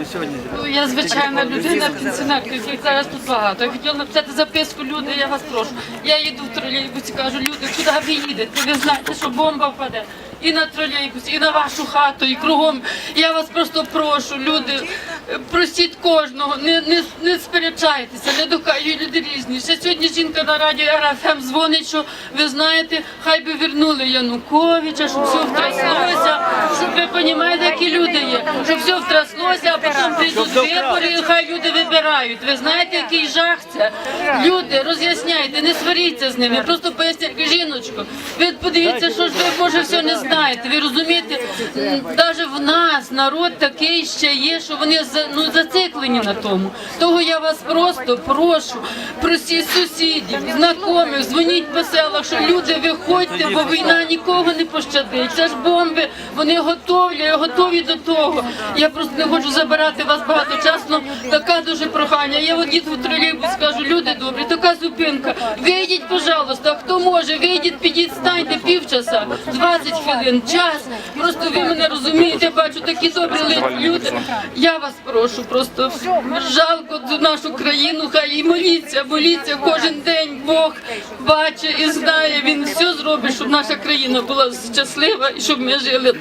на сьогодні? Ну, я звичайна людина, пенсіонерка, яких зараз тут багато. Я хотіла написати записку, люди, я вас прошу. Я їду в тролейбусі, кажу, люди, куди ви їдете? Ви знаєте, що бомба впаде. І на тролейбус, і на вашу хату, і кругом. Я вас просто прошу, люди, простіть кожного, не, не, не сперечайтеся, не докаю, люди різні. Ще сьогодні жінка на радіо РФМ дзвонить, що ви знаєте, хай би вернули Януковича, щоб все втряслося, щоб ви розумієте, щоб а потім прийдуть вибори, і хай люди вибирають. Ви знаєте, який жах це? Люди, роз'ясняйте, не сваріться з ними, просто поясніть, жіночко, ви подивіться, що ж ви може все не знаєте. Ви розумієте, навіть в нас народ такий ще є, що вони ну, зациклені на тому. Того я вас просто прошу, просіть сусідів, знайомих, дзвоніть по селах, що люди виходьте, бо війна нікого не пощадить. Це ж бомби, вони готові, готові до того. Я просто не хочу забирати вас багато часу. Прохання. Я от їду в тролейбус, скажу, люди добрі, така зупинка. Вийдіть, пожалуйста, хто може, вийдіть, підіть, станьте півчаса, 20 хвилин, час. Просто ви мене розумієте, бачу такі добрі люди. Я вас прошу, просто жалко цю нашу країну, хай і моліться, моліться кожен день. Бог бачить і знає, він все зробить, щоб наша країна була щаслива і щоб ми жили